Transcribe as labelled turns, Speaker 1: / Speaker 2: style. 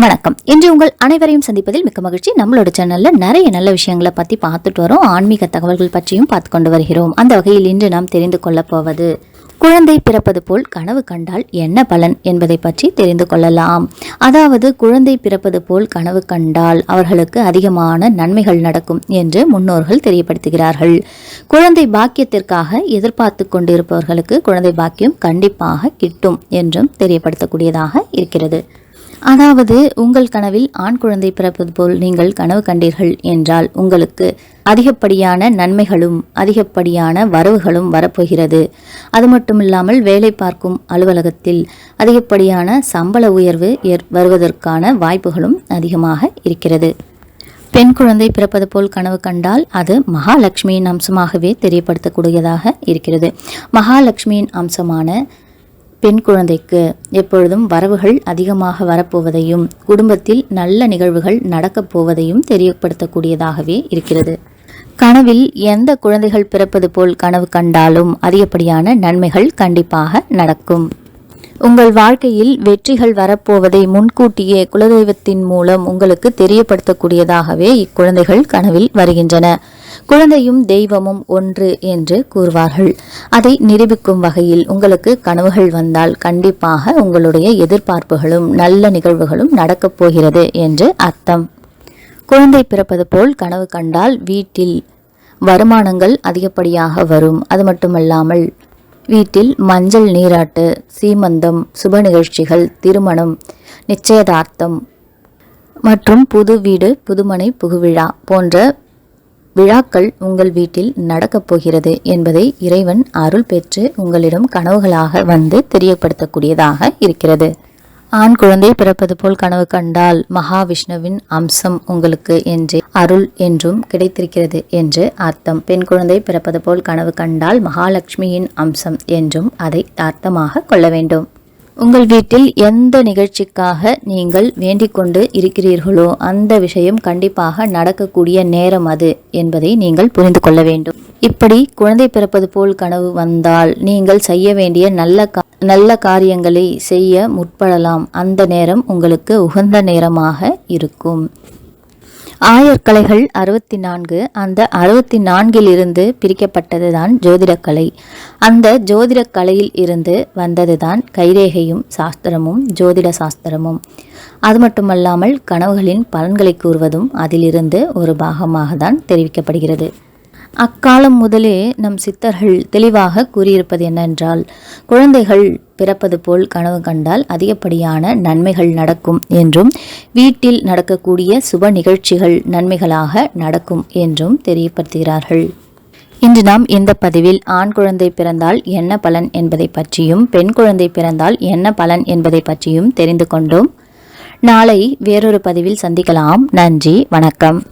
Speaker 1: வணக்கம். இன்று உங்கள் அனைவரையும் சந்திப்பதில் மிக்க மகிழ்ச்சி. நம்மளோட சேனல்ல நிறைய நல்ல விஷயங்களை பத்தி பார்த்துட்டு வரோம். ஆன்மீக தகவல்கள் பற்றியும் பார்த்து கொண்டு வருகிறோம். அந்த வகையில் இன்று நாம் தெரிந்து கொள்ளப் போவது குழந்தை பிறப்பது போல் கனவு கண்டால் என்ன பலன் என்பதை பற்றி தெரிந்து கொள்ளலாம். அதாவது குழந்தை பிறப்பது போல் கனவு கண்டால் அவர்களுக்கு அதிகமான நன்மைகள் நடக்கும் என்று முன்னோர்கள் தெரியப்படுத்துகிறார்கள். குழந்தை பாக்கியத்திற்காக எதிர்பார்த்து கொண்டிருப்பவர்களுக்கு குழந்தை பாக்கியம் கண்டிப்பாக கிட்டும் என்றும் தெரியப்படுத்தக்கூடியதாக இருக்கிறது. அதாவது உங்கள் கனவில் ஆண் குழந்தை பிறப்பது போல் நீங்கள் கனவு கண்டீர்கள் என்றால் உங்களுக்கு அதிகப்படியான நன்மைகளும் அதிகப்படியான வரவுகளும் வரப்போகிறது. அது மட்டுமில்லாமல் வேலை பார்க்கும் அலுவலகத்தில் அதிகப்படியான சம்பள உயர்வு வருவதற்கான வாய்ப்புகளும் அதிகமாக இருக்கிறது. பெண் குழந்தை பிறப்பது போல் கனவு கண்டால் அது மகாலட்சுமியின் அம்சமாகவே தெரியப்படுத்தக்கூடியதாக இருக்கிறது. மகாலட்சுமியின் அம்சமான பெண் குழந்தைக்கு எப்பொழுதும் வரவுகள் அதிகமாக வரப்போவதையும் குடும்பத்தில் நல்ல நிகழ்வுகள் நடக்கப் போவதையும் தெரியப்படுத்தக்கூடியதாகவே இருக்கிறது. கனவில் எந்த குழந்தைகள் பிறப்பது போல் கனவு கண்டாலும் அதிகப்படியான நன்மைகள் கண்டிப்பாக நடக்கும். உங்கள் வாழ்க்கையில் வெற்றிகள் வரப்போவதை முன்கூட்டியே குலதெய்வத்தின் மூலம் உங்களுக்கு தெரியப்படுத்தக்கூடியதாகவே இக்குழந்தைகள் கனவில் வருகின்றன. குழந்தையும் தெய்வமும் ஒன்று என்று கூறுவார்கள். அதை நிரூபிக்கும் வகையில் உங்களுக்கு கனவுகள் வந்தால் கண்டிப்பாக உங்களுடைய எதிர்பார்ப்புகளும் நல்ல நிகழ்வுகளும் நடக்கப் போகிறது என்று அர்த்தம். குழந்தை பிறப்பது போல் கனவு கண்டால் வீட்டில் வருமானங்கள் அதிகப்படியாக வரும். அது மட்டுமல்லாமல் வீட்டில் மஞ்சள் நீராட்டு சீமந்தம் சுப நிகழ்ச்சிகள் திருமணம் நிச்சயதார்த்தம் மற்றும் புது வீடு புதுமனை புகுவிழா போன்ற விழாக்கள் உங்கள் வீட்டில் நடக்கப் போகிறது என்பதை இறைவன் அருள் பெற்று உங்களிடம் கனவுகளாக வந்து தெரியப்படுத்தக்கூடியதாக இருக்கிறது. ஆண் குழந்தை பிறப்பது போல் கனவு கண்டால் மகாவிஷ்ணுவின் அம்சம் உங்களுக்கு என்று அருள் என்றும் கிடைத்திருக்கிறது என்று அர்த்தம். பெண் குழந்தை பிறப்பது போல் கனவு கண்டால் மகாலட்சுமியின் அம்சம் என்றும் அதை அர்த்தமாக கொள்ள வேண்டும். உங்கள் வீட்டில் எந்த நிகழ்ச்சிக்காக நீங்கள் வேண்டிக் கொண்டு இருக்கிறீர்களோ அந்த விஷயம் கண்டிப்பாக நடக்கக்கூடிய நேரம் அது என்பதை நீங்கள் புரிந்து கொள்ள வேண்டும். இப்படி குழந்தை பிறப்பது போல் கனவு வந்தால் நீங்கள் செய்ய வேண்டிய நல்ல நல்ல காரியங்களை செய்ய முற்படலாம். அந்த நேரம் உங்களுக்கு உகந்த நேரமாக இருக்கும். ஆயர்கலைகள் அறுபத்தி நான்கு அந்த அறுபத்தி நான்கில் இருந்து பிரிக்கப்பட்டது தான் ஜோதிடக்கலை. அந்த ஜோதிடக்கலையில் இருந்து வந்தது தான் கைரேகையும் சாஸ்திரமும் ஜோதிட சாஸ்திரமும். அது மட்டுமல்லாமல் கனவுகளின் பலன்களை கூறுவதும் அதிலிருந்து ஒரு பாகமாக தான் தெரிவிக்கப்படுகிறது. அக்காலம் முதலே நம் சித்தர்கள் தெளிவாக கூறியிருப்பது என்னென்றால் குழந்தைகள் பிறப்பது போல் கனவு கண்டால் அதிகப்படியான நன்மைகள் நடக்கும் என்றும் வீட்டில் நடக்கக்கூடிய சுப நிகழ்ச்சிகள் நன்மைகளாக நடக்கும் என்றும் தெரியப்படுத்துகிறார்கள். இன்று நாம் இந்த பதிவில் ஆண் குழந்தை பிறந்தால் என்ன பலன் என்பதை பற்றியும் பெண் குழந்தை பிறந்தால் என்ன பலன் என்பதை பற்றியும் தெரிந்து கொண்டோம். நாளை வேறொரு பதிவில் சந்திக்கலாம். நன்றி வணக்கம்.